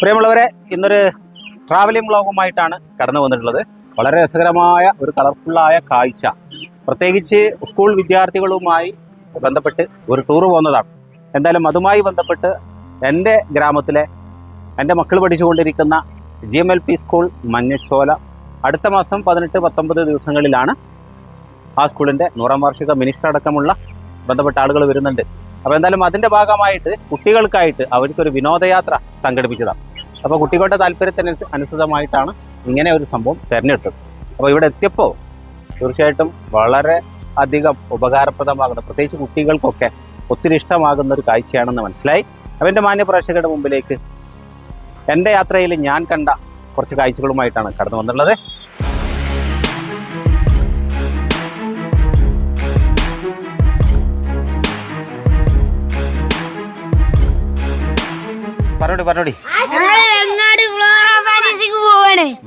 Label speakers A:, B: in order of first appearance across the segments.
A: പ്രിയമുള്ളവരെ ഇന്നൊരു ട്രാവലിംഗ് വ്ളോഗുമായിട്ടാണ് കടന്നു വന്നിട്ടുള്ളത്. വളരെ രസകരമായ ഒരു കളർഫുള്ളായ കാഴ്ച. പ്രത്യേകിച്ച് സ്കൂൾ വിദ്യാർത്ഥികളുമായി ബന്ധപ്പെട്ട് ഒരു ടൂർ പോകുന്നതാണ്. എന്തായാലും അതുമായി ബന്ധപ്പെട്ട് എന്റെ ഗ്രാമത്തിലെ എന്റെ മക്കൾ പഠിച്ചുകൊണ്ടിരിക്കുന്ന G M L P school Manjachola അടുത്ത മാസം പതിനെട്ട് പത്തൊമ്പത് ദിവസങ്ങളിലാണ് ആ സ്കൂളിന്റെ നൂറാം വാർഷിക മിനിസ്റ്റർ അടക്കമുള്ള ബന്ധപ്പെട്ട ആളുകൾ വരുന്നുണ്ട്. അപ്പോൾ എന്തായാലും അതിന്റെ ഭാഗമായിട്ട് കുട്ടികൾക്കായിട്ട് അവർക്കൊരു വിനോദയാത്ര സംഘടിപ്പിച്ചതാണ്. അപ്പോൾ കുട്ടികളുടെ താല്പര്യത്തിന് അനുസൃതമായിട്ടാണ് ഇങ്ങനെ ഒരു സംഭവം തിരഞ്ഞെടുത്തത്. അപ്പോൾ ഇവിടെ എത്തിയപ്പോൾ തീർച്ചയായിട്ടും വളരെ അധികം ഉപകാരപ്രദമാകുന്ന പ്രത്യേകിച്ച് കുട്ടികൾക്കൊക്കെ ഒത്തിരി ഇഷ്ടമാകുന്ന ഒരു കാഴ്ചയാണെന്ന് മനസ്സിലായി. അപ്പം എന്റെ മാന്യ പ്രേക്ഷകരുടെ മുമ്പിലേക്ക് എന്റെ യാത്രയിൽ ഞാൻ കണ്ട കുറച്ച് കാഴ്ചകളുമായിട്ടാണ് കടന്നു വന്നുള്ളത് പറഞ്ഞോടി പറഞ്ഞോടി.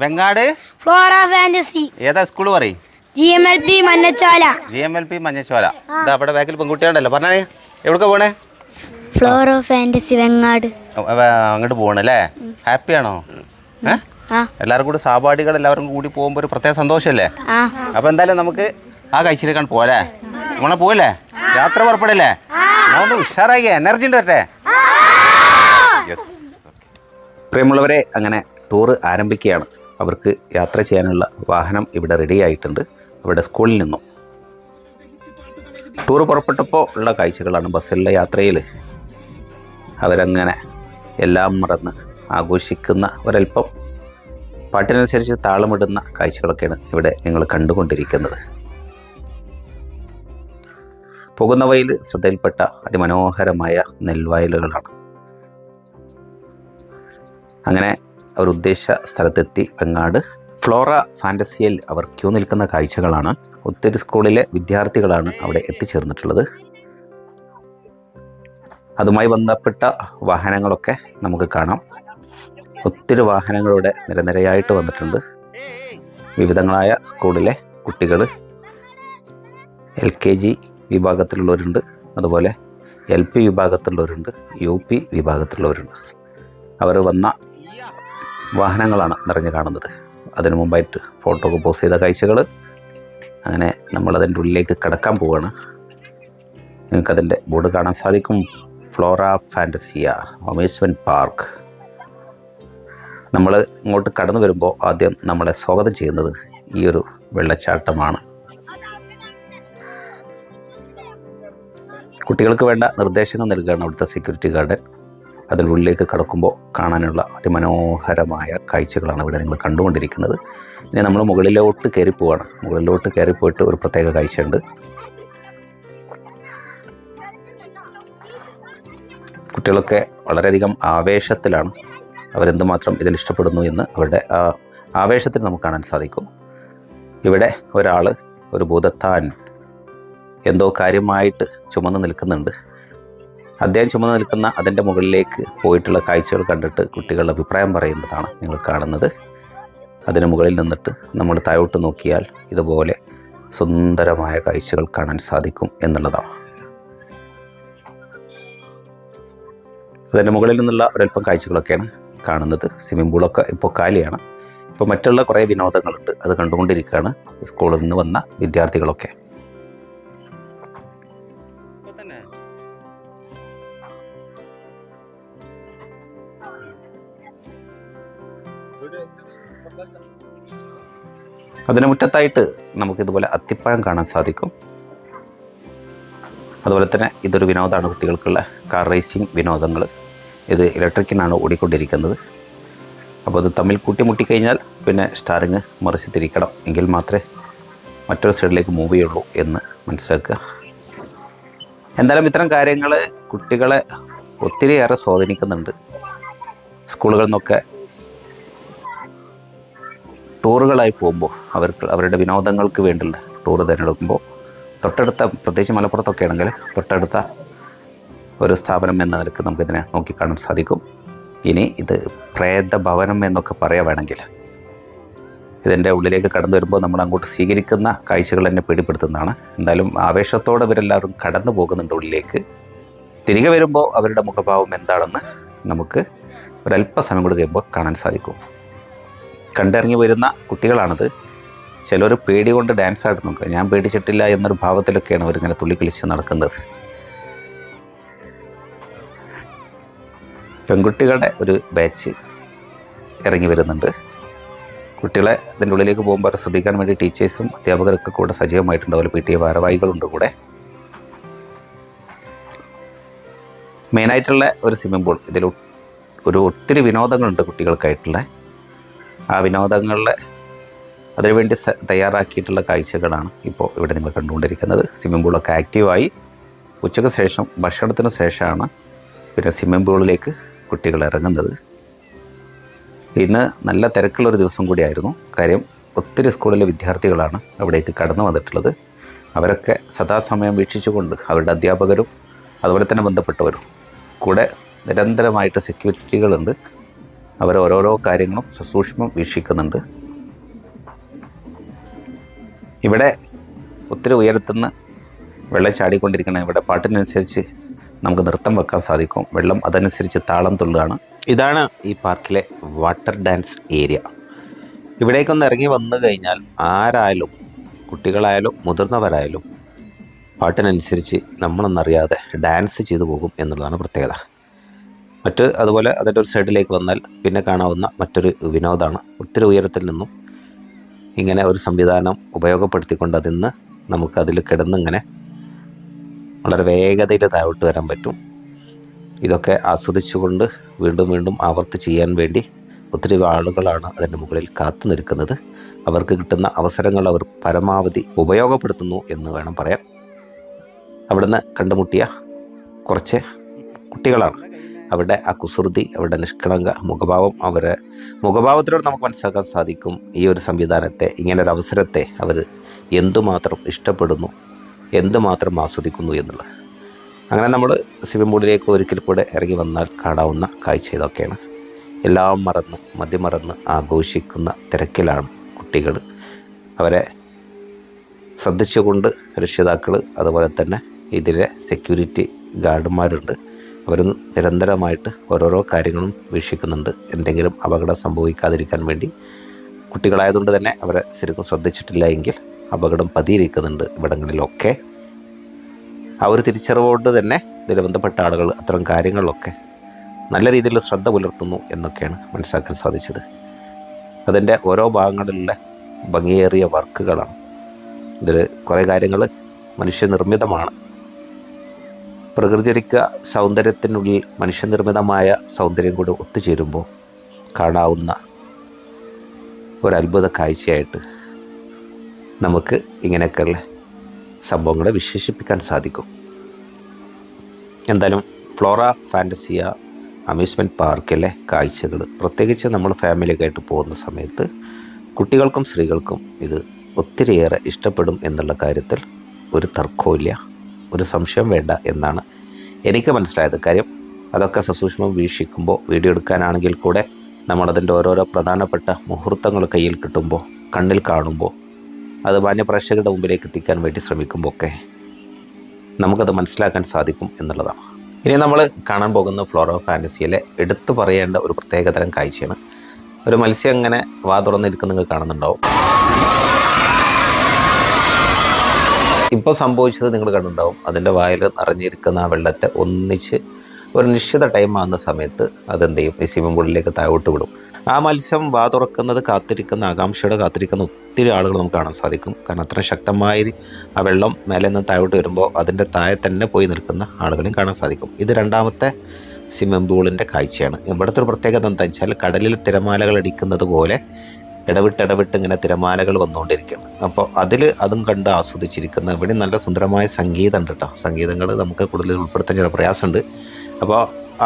B: വെങ്ങാട്? ഫ്ലോറ ഫാന്റസി
A: ഏതാ സ്കൂൾ പറയും?
B: G M L P Manjachola.
A: G M L P Manjachola. ഇതാ അവിടെ ബാക്കിൽ പെൺകുട്ടികളുണ്ടല്ലോ. പറഞ്ഞേ എവിടേക്കാ പോണേ?
B: Flora Fantasy Vengad.
A: അങ്ങോട്ട് പോകണല്ലേ ഹാപ്പിയാണോ
B: ആണോ?
A: എല്ലാവരും കൂടി സഹപാഠികൾ എല്ലാവരും കൂടി പോകുമ്പോൾ ഒരു പ്രത്യേക സന്തോഷമല്ലേ അപ്പൊ എന്തായാലും നമുക്ക് ആ കഴിച്ചിലേക്കാണ് പോലേ നമ്മളെ പോകല്ലേ യാത്ര പുറപ്പെടല്ലേ? ഒന്ന് ഉഷാറായി എനർജി ഉണ്ട് വരട്ടെ. പ്രിയമുള്ളവരെ അങ്ങനെ ടൂറ് ആരംഭിക്കുകയാണ്. അവർക്ക് യാത്ര ചെയ്യാനുള്ള വാഹനം ഇവിടെ റെഡി ആയിട്ടുണ്ട്. അവരുടെ സ്കൂളിൽ നിന്നും. ടൂർ പുറപ്പെട്ടപ്പോൾ ഉള്ള കാഴ്ചകളാണ് ബസ്സിലെ യാത്രയിൽ. അവരങ്ങനെ എല്ലാം മറന്ന് ആഘോഷിക്കുന്ന ഒരല്പം പാട്ടിനനുസരിച്ച് താളമിടുന്ന കാഴ്ചകളൊക്കെയാണ് ഇവിടെ നിങ്ങൾ കണ്ടുകൊണ്ടിരിക്കുന്നത്. പോകുന്ന വഴിയിൽ ശ്രദ്ധയിൽപ്പെട്ട അതിമനോഹരമായ നെൽവയലുകളാണ്. അങ്ങനെ അവർ ഉദ്ദേശ സ്ഥലത്തെത്തി അങ്ങാട്. ഫ്ലോറ ഫാന്റസിയിൽ അവർ ക്യൂ നിൽക്കുന്ന കാഴ്ചകളാണ്. ഒത്തിരി സ്കൂളിലെ വിദ്യാർത്ഥികളാണ് അവിടെ എത്തിച്ചേർന്നിട്ടുള്ളത്. അതുമായി ബന്ധപ്പെട്ട വാഹനങ്ങളൊക്കെ നമുക്ക് കാണാം. ഒത്തിരി വാഹനങ്ങളുടെ നിരനിരയായിട്ട് വന്നിട്ടുണ്ട്. വിവിധങ്ങളായ സ്കൂളിലെ കുട്ടികൾ എൽ കെ ജി വിഭാഗത്തിലുള്ളവരുണ്ട്. അതുപോലെ എൽ പി വിഭാഗത്തിലുള്ളവരുണ്ട് യു പി വിഭാഗത്തിലുള്ളവരുണ്ട്. അവർ വന്ന വാഹനങ്ങളാണ് നിറഞ്ഞു കാണുന്നത്. അതിനു മുമ്പായിട്ട് ഫോട്ടോ ഒക്കെ പോസ്റ്റ് ചെയ്ത കാഴ്ചകൾ അങ്ങനെ നമ്മളതിന്റെ ഉള്ളിലേക്ക് കിടക്കാൻ പോവുകയാണ് നിങ്ങൾക്കതിന്റെ ബോർഡ് കാണാൻ സാധിക്കും. ഫ്ലോറ ഫാന്റസിയ അമ്യൂസ്മെന്റ് പാർക്ക് നമ്മൾ ഇങ്ങോട്ട് കടന്നു വരുമ്പോൾ ആദ്യം നമ്മളെ സ്വാഗതം ചെയ്യുന്നത് ഈ ഒരു വെള്ളച്ചാട്ടമാണ്. കുട്ടികൾക്ക് വേണ്ട നിർദ്ദേശങ്ങൾ നൽകുകയാണ് അവിടുത്തെ സെക്യൂരിറ്റി ഗാർഡൻ ഉള്ളിലേക്ക് കടക്കുമ്പോൾ കാണാനുള്ള അതിമനോഹരമായ കാഴ്ചകളാണ് ഇവിടെ നിങ്ങൾ കണ്ടുകൊണ്ടിരിക്കുന്നത്. ഇനി നമ്മൾ മുകളിലോട്ട് കയറി പോവാണ്. മുകളിലോട്ട് കയറി പോയിട്ട് ഒരു പ്രത്യേക കാഴ്ചയുണ്ട്. കുട്ടികളൊക്കെ വളരെയധികം ആവേശത്തിലാണ്. അവരെന്തുമാത്രം ഇതിൽ ഇഷ്ടപ്പെടുന്നു എന്ന് അവരുടെ ആ ആവേശത്തിൽ നമുക്ക് കാണാൻ സാധിക്കും. ഇവിടെ ഒരാൾ ഒരു ഭൂതത്താൻ എന്തോ കാര്യമായിട്ട് ചുമന്ന് നിൽക്കുന്നുണ്ട്. അദ്ദേഹം ചുമന്ന് നിൽക്കുന്ന അതിന്റെ മുകളിലേക്ക് പോയിട്ടുള്ള കാഴ്ചകൾ കണ്ടിട്ട് കുട്ടികളുടെ അഭിപ്രായം പറയുന്നതാണ് നിങ്ങൾ കാണുന്നത്. അതിന് മുകളിൽ നിന്നിട്ട് നമ്മൾ താഴോട്ട് നോക്കിയാൽ ഇതുപോലെ സുന്ദരമായ കാഴ്ചകൾ കാണാൻ സാധിക്കും എന്നുള്ളതാണ്. അതിന്റെ മുകളിൽ നിന്നുള്ള ഒരല്പം കാഴ്ചകളൊക്കെയാണ് കാണുന്നത്. സ്വിമ്മിംഗ് പൂളൊക്കെ ഇപ്പോൾ കാലിയാണ്. ഇപ്പോൾ മറ്റുള്ള കുറേ വിനോദങ്ങളുണ്ട്. അത് കണ്ടുകൊണ്ടിരിക്കുകയാണ്. സ്കൂളിൽ നിന്ന് വന്ന വിദ്യാർത്ഥികളൊക്കെ. അതിന് മുറ്റത്തായിട്ട് നമുക്ക് ഇതുപോലെ അത്തിപ്പഴം കാണാൻ സാധിക്കും. അതുപോലെ തന്നെ ഇതൊരു വിനോദമാണ് കുട്ടികൾക്കുള്ള കാർ റേസിംഗ് വിനോദങ്ങൾ. ഇത് ഇലക്ട്രിക്കിനാണ് ഓടിക്കൊണ്ടിരിക്കുന്നത്. അപ്പോൾ അത് തമ്മിൽ കൂട്ടിമുട്ടിക്കഴിഞ്ഞാൽ പിന്നെ സ്റ്റാറിങ് മറിച്ച് തിരിക്കണം. എങ്കിൽ മാത്രമേ മറ്റൊരു സൈഡിലേക്ക് മൂവ് ചെയ്യുള്ളൂ എന്ന് മനസ്സിലാക്കുക. എന്തായാലും ഇത്തരം കാര്യങ്ങൾ കുട്ടികളെ ഒത്തിരിയേറെ സ്വാധീനിക്കുന്നുണ്ട്. സ്കൂളുകളിൽ നിന്നൊക്കെ ടൂറുകളായി പോകുമ്പോൾ അവർക്ക് അവരുടെ വിനോദങ്ങൾക്ക് വേണ്ടിയുള്ള ടൂർ തിരഞ്ഞെടുക്കുമ്പോൾ തൊട്ടടുത്ത പ്രത്യേകിച്ച് മലപ്പുറത്തൊക്കെ ആണെങ്കിൽ തൊട്ടടുത്ത ഒരു സ്ഥാപനം എന്ന നിലയ്ക്ക് നമുക്കിതിനെ നോക്കിക്കാണാൻ സാധിക്കും. ഇനി ഇത് പ്രേത ഭവനം എന്നൊക്കെ പറയാൻ വേണമെങ്കിൽ ഇതിന്റെ ഉള്ളിലേക്ക് കടന്നു വരുമ്പോൾ നമ്മൾ അങ്ങോട്ട് സ്വീകരിക്കുന്ന കാഴ്ചകൾ എന്നെ പിടിപ്പെടുത്തുന്നതാണ്. എന്തായാലും ആവേശത്തോടെ ഇവരെല്ലാവരും കടന്നു പോകുന്നുണ്ട് ഉള്ളിലേക്ക്. തിരികെ വരുമ്പോൾ അവരുടെ മുഖഭാവം എന്താണെന്ന് നമുക്ക് ഒരല്പസമയം കൂടി കഴിയുമ്പോൾ കാണാൻ സാധിക്കും. കണ്ടിറങ്ങി വരുന്ന കുട്ടികളാണിത്. ചിലർ പേടി കൊണ്ട് ഡാൻസ് ആടുന്നുണ്ട് ഞാൻ പേടിച്ചിട്ടില്ല എന്നൊരു ഭാവത്തിലൊക്കെയാണ് അവരിങ്ങനെ തുള്ളിക്കളിച്ച് നടക്കുന്നത്. പെൺകുട്ടികളുടെ ഒരു ബാച്ച് ഇറങ്ങി വരുന്നുണ്ട്. കുട്ടികളെ ഇതിന്റെ ഉള്ളിലേക്ക് പോകുമ്പോൾ ശ്രദ്ധിക്കാൻ വേണ്ടി ടീച്ചേഴ്സും അധ്യാപകരൊക്കെ കൂടെ സജീവമായിട്ടുണ്ട്. അതുപോലെ പി ടി ഭാരവാഹികളുണ്ട് കൂടെ. മെയിനായിട്ടുള്ള ഒരു സ്വിമ്മിംഗ് പൂൾ ഇതിൽ ഒരു ഒത്തിരി വിനോദങ്ങളുണ്ട് കുട്ടികൾക്കായിട്ടുള്ള. ആ വിനോദങ്ങളിലെ അതിനുവേണ്ടി തയ്യാറാക്കിയിട്ടുള്ള കാഴ്ചകളാണ് ഇപ്പോൾ ഇവിടെ നിങ്ങൾ കണ്ടുകൊണ്ടിരിക്കുന്നത്. സ്വിമ്മിംഗ് പൂളൊക്കെ ആക്റ്റീവായി ഉച്ചയ്ക്ക് ശേഷം ഭക്ഷണത്തിന് ശേഷമാണ് പിന്നെ സ്വിമ്മിംഗ് പൂളിലേക്ക് കുട്ടികൾ ഇറങ്ങുന്നത്. ഇന്ന് നല്ല തിരക്കുള്ളൊരു ദിവസം കൂടിയായിരുന്നു. കാര്യം ഒത്തിരി സ്കൂളിലെ വിദ്യാർത്ഥികളാണ് അവിടേക്ക് കടന്നു വന്നിട്ടുള്ളത്. അവരൊക്കെ സദാസമയം വീക്ഷിച്ചുകൊണ്ട് അവരുടെ അധ്യാപകരും അതുപോലെ തന്നെ ബന്ധപ്പെട്ടവരും കൂടെ നിരന്തരമായിട്ട് സെക്യൂരിറ്റികളുണ്ട് അവർ ഓരോരോ കാര്യങ്ങളും സസൂക്ഷ്മം വീക്ഷിക്കുന്നുണ്ട്. ഇവിടെ ഒത്തിരി ഉയരത്തുനിന്ന് വെള്ളം ചാടിക്കൊണ്ടിരിക്കണം ഇവിടെ പാട്ടിനനുസരിച്ച് നമുക്ക് നൃത്തം വെക്കാൻ സാധിക്കും. വെള്ളം അതനുസരിച്ച് താളം തുള്ളുകയാണ്. ഇതാണ് ഈ പാർക്കിലെ വാട്ടർ ഡാൻസ് ഏരിയ. ഇവിടേക്കൊന്ന് ഇറങ്ങി വന്നു കഴിഞ്ഞാൽ ആരായാലും കുട്ടികളായാലും മുതിർന്നവരായാലും പാട്ടിനനുസരിച്ച് നമ്മളൊന്നറിയാതെ ഡാൻസ് ചെയ്തു പോകും എന്നുള്ളതാണ് പ്രത്യേകത. മറ്റ് അതുപോലെ അതിന്റെ ഒരു സൈഡിലേക്ക് വന്നാൽ പിന്നെ കാണാവുന്ന മറ്റൊരു വിനോദമാണ്. ഒത്തിരി ഉയരത്തിൽ നിന്നും ഇങ്ങനെ ഒരു സംവിധാനം ഉപയോഗപ്പെടുത്തിക്കൊണ്ട് അതിന്ന് നമുക്ക് അതിൽ കിടന്നിങ്ങനെ വളരെ വേഗതയിൽ താഴോട്ട് വരാൻ പറ്റും. ഇതൊക്കെ ആസ്വദിച്ചുകൊണ്ട് വീണ്ടും വീണ്ടും ആവർത്തി ചെയ്യാൻ വേണ്ടി ഒത്തിരി ആളുകളാണ് അതിന്റെ മുകളിൽ കാത്തു നിൽക്കുന്നത്. അവർക്ക് കിട്ടുന്ന അവസരങ്ങൾ അവർ പരമാവധി ഉപയോഗപ്പെടുത്തുന്നു എന്ന് വേണം പറയാൻ. അവിടുന്ന് കണ്ടുമുട്ടിയ കുറച്ച് കുട്ടികളാണ്. അവരുടെ ആ കുസൃതി അവരുടെ നിഷ്കളങ്ക മുഖഭാവം അവർ മുഖഭാവത്തിലൂടെ നമുക്ക് മനസ്സിലാക്കാൻ സാധിക്കും ഈ ഒരു സംവിധാനത്തെ ഒരു അവസരത്തെ അവർ എന്തുമാത്രം ഇഷ്ടപ്പെടുന്നു എന്തുമാത്രം ആസ്വദിക്കുന്നു എന്നുള്ളത്. അങ്ങനെ നമ്മൾ സ്വിമ്മിംഗ് പൂളിലേക്ക് ഒരിക്കൽ കൂടെ ഇറങ്ങി വന്നാൽ കാണാവുന്ന കാഴ്ച ഇതൊക്കെയാണ്. എല്ലാം മറന്ന് മതിമറന്ന് ആഘോഷിക്കുന്ന തിരക്കിലാണ് കുട്ടികൾ. അവരെ ശ്രദ്ധിച്ചുകൊണ്ട് രക്ഷിതാക്കൾ അതുപോലെ തന്നെ ഇതിലെ സെക്യൂരിറ്റി ഗാർഡുമാരുണ്ട് അവർ നിരന്തരമായിട്ട് ഓരോരോ കാര്യങ്ങളും വീക്ഷിക്കുന്നുണ്ട്. എന്തെങ്കിലും അപകടം സംഭവിക്കാതിരിക്കാൻ വേണ്ടി കുട്ടികളായതുകൊണ്ട് തന്നെ അവരെ ശരിക്കും ശ്രദ്ധിച്ചിട്ടില്ല എങ്കിൽ അപകടം പതിയിരിക്കുന്നുണ്ട് ഇവിടങ്ങളിലൊക്കെ. ആ ഒരു തിരിച്ചറിവുകൊണ്ട് തന്നെ ഇതിൽ ബന്ധപ്പെട്ട ആളുകൾ അത്തരം കാര്യങ്ങളിലൊക്കെ നല്ല രീതിയിൽ ശ്രദ്ധ പുലർത്തുന്നു എന്നൊക്കെയാണ് മനസ്സിലാക്കാൻ സാധിച്ചത്. അതിന്റെ ഓരോ ഭാഗങ്ങളിലെ ഭംഗിയേറിയ വർക്കുകളാണ്. ഇതിൽ കുറേ കാര്യങ്ങൾ മനുഷ്യനിർമ്മിതമാണ്. പ്രകൃതിയൊരുക്ക സൗന്ദര്യത്തിനുള്ളിൽ മനുഷ്യനിർമ്മിതമായ സൗന്ദര്യം കൂടെ ഒത്തുചേരുമ്പോൾ കാണാവുന്ന ഒരത്ഭുത കാഴ്ചയായിട്ട് നമുക്ക് ഇങ്ങനെയൊക്കെയുള്ള സംഭവങ്ങളെ വിശേഷിപ്പിക്കാൻ സാധിക്കും. എന്തായാലും ഫ്ലോറ ഫാന്റസിയ അമ്യൂസ്മെന്റ് പാർക്കിലെ കാഴ്ചകൾ പ്രത്യേകിച്ച് നമ്മൾ ഫാമിലിയൊക്കെ ആയിട്ട് പോകുന്ന സമയത്ത് കുട്ടികൾക്കും സ്ത്രീകൾക്കും ഇത് ഒത്തിരിയേറെ ഇഷ്ടപ്പെടും എന്നുള്ള കാര്യത്തിൽ ഒരു തർക്കവുമില്ല. ഒരു സംശയം വേണ്ട എന്നാണ് എനിക്ക് മനസ്സിലായത്. കാര്യം അതൊക്കെ സസൂക്ഷ്മം വീക്ഷിക്കുമ്പോൾ വീഡിയോ എടുക്കാനാണെങ്കിൽ കൂടെ നമ്മളതിന്റെ ഓരോരോ പ്രധാനപ്പെട്ട മുഹൂർത്തങ്ങൾ കയ്യിൽ കിട്ടുമ്പോൾ കണ്ണിൽ കാണുമ്പോൾ അത് മാന്യപ്രേക്ഷകരുടെ മുമ്പിലേക്ക് എത്തിക്കാൻ വേണ്ടി ശ്രമിക്കുമ്പോൾ ഒക്കെ നമുക്കത് മനസ്സിലാക്കാൻ സാധിക്കും എന്നുള്ളതാണ്. ഇനി നമ്മൾ കാണാൻ പോകുന്ന ഫ്ലോറോ ഫാന്റസിയിലെ എടുത്തു പറയേണ്ട ഒരു പ്രത്യേകതരം കാഴ്ചയാണ്. ഒരു മത്സ്യം ഇങ്ങനെ വാ തുറന്നിരിക്കുന്ന നിങ്ങൾ കാണുന്നുണ്ടാവും. ഇപ്പോൾ സംഭവിച്ചത് നിങ്ങൾ കണ്ടുണ്ടാവും അതിന്റെ വായിൽ നിറഞ്ഞിരിക്കുന്ന ആ വെള്ളത്തെ ഒന്നിച്ച് ഒരു നിശ്ചിത ടൈം ആകുന്ന സമയത്ത് അതെന്ത് ചെയ്യും? ഈ സ്വിമ്മിംഗ് പൂളിലേക്ക് താഴോട്ട് വിടും. ആ മത്സ്യം വാ തുറക്കുന്നത് കാത്തിരിക്കുന്ന ആകാംക്ഷയോടെ കാത്തിരിക്കുന്ന ഒത്തിരി ആളുകൾ നമുക്ക് കാണാൻ സാധിക്കും. കാരണം അത്ര ശക്തമായി ആ വെള്ളം മേലെ നിന്ന് താഴോട്ട് വരുമ്പോൾ അതിന്റെ താഴെ തന്നെ പോയി നിൽക്കുന്ന ആളുകളെയും കാണാൻ സാധിക്കും. ഇത് രണ്ടാമത്തെ സ്വിമ്മിംഗ് പൂളിന്റെ കാഴ്ചയാണ്. ഇവിടുത്തെ ഒരു പ്രത്യേകത എന്താ വെച്ചാൽ കടലിൽ തിരമാലകൾ അടിക്കുന്നത് പോലെ ഇടവിട്ട് ഇടവിട്ട് ഇങ്ങനെ തിരമാലകൾ വന്നുകൊണ്ടിരിക്കുകയാണ് അപ്പോൾ അതിൽ അതും കണ്ട് ആസ്വദിച്ചിരിക്കുന്ന ഇവിടെ നല്ല സുന്ദരമായ സംഗീതം ഉണ്ട് കേട്ടോ. സംഗീതങ്ങൾ നമുക്ക് കൂടുതൽ ഉൾപ്പെടുത്താൻ ചില പ്രയാസമുണ്ട്. അപ്പോൾ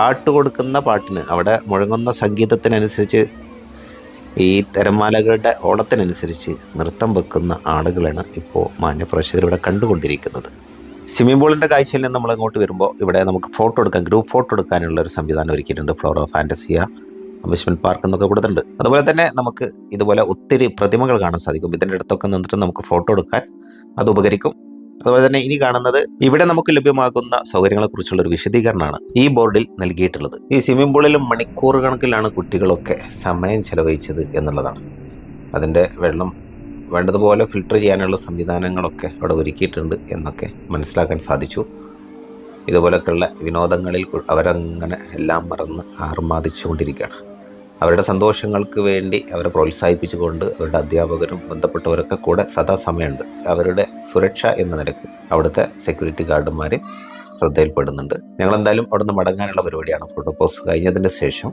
A: ആട്ട് കൊടുക്കുന്ന പാട്ടിന് അവിടെ മുഴങ്ങുന്ന സംഗീതത്തിനനുസരിച്ച് ഈ തിരമാലകളുടെ ഓളത്തിനനുസരിച്ച് നൃത്തം വെക്കുന്ന ആളുകളാണ് ഇപ്പോൾ മാന്യപ്രേക്ഷകർ ഇവിടെ കണ്ടുകൊണ്ടിരിക്കുന്നത്. സ്വിമ്മിംഗ് പൂളിന്റെ കാഴ്ചയിൽ നിന്ന് നമ്മൾ അങ്ങോട്ട് വരുമ്പോൾ ഇവിടെ നമുക്ക് ഫോട്ടോ എടുക്കാൻ ഗ്രൂപ്പ് ഫോട്ടോ എടുക്കാനുള്ള ഒരു സംവിധാനം ഒരുക്കിയിട്ടുണ്ട് ഫ്ലോറോ ഫാന്റസിയ. അമ്യൂസ്മെന്റ് പാർക്ക് എന്നൊക്കെ കൊടുത്തിട്ടുണ്ട്. അതുപോലെ തന്നെ നമുക്ക് ഇതുപോലെ ഒത്തിരി പ്രതിമകൾ കാണാൻ സാധിക്കും. ഇതിന്റെ അടുത്തൊക്കെ നിന്നിട്ട് നമുക്ക് ഫോട്ടോ എടുക്കാൻ അത് ഉപകരിക്കും. അതുപോലെ തന്നെ ഇനി കാണുന്നത് ഇവിടെ നമുക്ക് ലഭ്യമാകുന്ന സൗകര്യങ്ങളെക്കുറിച്ചുള്ള ഒരു വിശദീകരണമാണ് ഈ ബോർഡിൽ നൽകിയിട്ടുള്ളത്. ഈ സ്വിമ്മിംഗ് പൂളിലും മണിക്കൂർ കണക്കിലാണ് കുട്ടികളൊക്കെ സമയം ചെലവഴിച്ചത് എന്നുള്ളതാണ്. അതിന്റെ വെള്ളം വേണ്ടതുപോലെ ഫിൽട്ടർ ചെയ്യാനുള്ള സംവിധാനങ്ങളൊക്കെ അവിടെ ഒരുക്കിയിട്ടുണ്ട് എന്നൊക്കെ മനസ്സിലാക്കാൻ സാധിച്ചു. ഇതുപോലൊക്കെയുള്ള വിനോദങ്ങളിൽ അവരങ്ങനെ എല്ലാം മറന്ന് ആർമാദിച്ചുകൊണ്ടിരിക്കുകയാണ്. അവരുടെ സന്തോഷങ്ങൾക്ക് വേണ്ടി അവരെ പ്രോത്സാഹിപ്പിച്ചുകൊണ്ട് അവരുടെ അധ്യാപകരും ബന്ധപ്പെട്ടവരൊക്കെ കൂടെ സദാസമയമുണ്ട് അവരുടെ സുരക്ഷ എന്ന നിലയ്ക്ക് അവിടുത്തെ സെക്യൂരിറ്റി ഗാർഡുമാർ ശ്രദ്ധയിൽപ്പെടുന്നുണ്ട്. ഞങ്ങൾ എന്തായാലും അവിടുന്ന് മടങ്ങാനുള്ള പരിപാടിയാണ് ഫോട്ടോ പോസ് കഴിഞ്ഞതിന് ശേഷം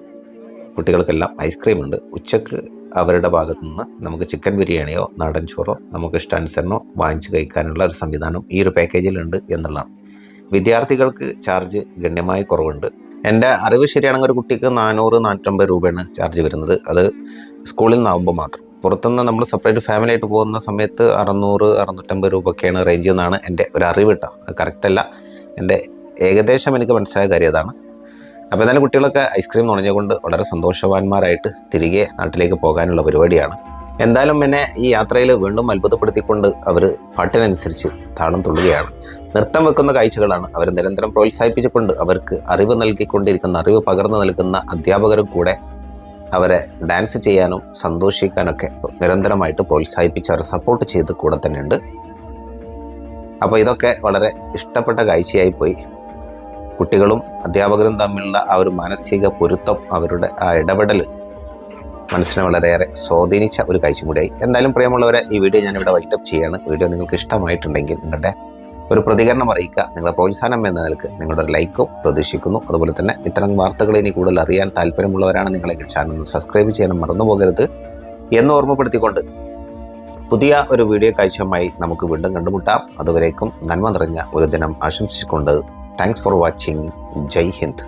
A: കുട്ടികൾക്കെല്ലാം ഐസ്ക്രീം ഉണ്ട്. ഉച്ചയ്ക്ക് അവരുടെ ഭാഗത്തു നിന്ന് നമുക്ക് ചിക്കൻ ബിരിയാണിയോ നാടൻ ചോറോ നമുക്ക് ഇഷ്ടാനുസരണോ വാങ്ങിച്ചു കഴിക്കാനുള്ള ഒരു സംവിധാനം ഈ ഒരു പാക്കേജിലുണ്ട് എന്നുള്ളതാണ്. വിദ്യാർത്ഥികൾക്ക് ചാർജ് ഗണ്യമായി കുറവുണ്ട്. എന്റെ അറിവ് ശരിയാണെങ്കിൽ ഒരു കുട്ടിക്ക് നാനൂറ് നാനൂറ്റമ്പത് രൂപയാണ് ചാർജ് വരുന്നത്. അത് സ്കൂളിൽ നിന്നാകുമ്പോൾ മാത്രം. പുറത്തുനിന്ന് നമ്മൾ സെപ്പറേറ്റ് ഫാമിലി ആയിട്ട് പോകുന്ന സമയത്ത് അറുന്നൂറ് അറുന്നൂറ്റമ്പത് രൂപയൊക്കെയാണ് റേഞ്ച് എന്നാണ് എന്റെ ഒരു അറിവ് കേട്ടോ. അത് കറക്റ്റല്ല എന്റെ ഏകദേശം എനിക്ക് മനസ്സിലായ കാര്യം അതാണ്. അപ്പോൾ എന്നാലും കുട്ടികളൊക്കെ ഐസ്ക്രീം നുണഞ്ഞുകൊണ്ട് വളരെ സന്തോഷവാന്മാരായിട്ട് തിരികെ നാട്ടിലേക്ക് പോകാനുള്ള പരിപാടിയാണ്. എന്തായാലും പിന്നെ ഈ യാത്രയിൽ വീണ്ടും അത്ഭുതപ്പെടുത്തിക്കൊണ്ട് അവർ പാട്ടിനനുസരിച്ച് താളം തുള്ളുകയാണ്. നൃത്തം വെക്കുന്ന കാഴ്ചകളാണ് അവർ നിരന്തരം പ്രോത്സാഹിപ്പിച്ചുകൊണ്ട് അവർക്ക് അറിവ് നൽകിക്കൊണ്ടിരിക്കുന്ന അറിവ് പകർന്നു നൽകുന്ന അധ്യാപകരും കൂടെ അവരെ ഡാൻസ് ചെയ്യാനും സന്തോഷിക്കാനൊക്കെ നിരന്തരമായിട്ട് പ്രോത്സാഹിപ്പിച്ച് അവരെ സപ്പോർട്ട് ചെയ്ത് കൂടെ തന്നെയുണ്ട്. അപ്പോൾ ഇതൊക്കെ വളരെ ഇഷ്ടപ്പെട്ട കാഴ്ചയായി പോയി കുട്ടികളും അധ്യാപകരും തമ്മിലുള്ള ആ ഒരു മാനസിക പൊരുത്തം അവരുടെ ആ ഇടപെടൽ മനസ്സിനെ വളരെയേറെ സ്വാധീനിച്ച ഒരു കാഴ്ച കൂടിയായി. എന്തായാലും പ്രിയമുള്ളവരെ ഈ വീഡിയോ ഞാനിവിടെ വൈറ്റപ്പ് ചെയ്യാണ് വീഡിയോ നിങ്ങൾക്ക് ഇഷ്ടമായിട്ടുണ്ടെങ്കിൽ നിങ്ങളുടെ ഒരു പ്രതികരണം അറിയിക്കുക നിങ്ങളുടെ പ്രോത്സാഹനം എന്ന നിലയ്ക്ക് നിങ്ങളുടെ ഒരു ലൈക്കും പ്രതീക്ഷിക്കുന്നു. അതുപോലെ തന്നെ ഇത്തരം വാർത്തകൾ ഇനി കൂടുതൽ അറിയാൻ താല്പര്യമുള്ളവരാണ് നിങ്ങളെങ്കിൽ ചാനൽ സബ്സ്ക്രൈബ് ചെയ്യാനും മറന്നു പോകരുത് എന്ന് ഓർമ്മപ്പെടുത്തിക്കൊണ്ട് പുതിയ ഒരു വീഡിയോ കാഴ്ചയുമായി നമുക്ക് വീണ്ടും കണ്ടുമുട്ടാം. അതുവരേക്കും നന്മ നിറഞ്ഞ ഒരു ദിനം ആശംസിച്ചുകൊണ്ട് thanks for watching Jai Hind.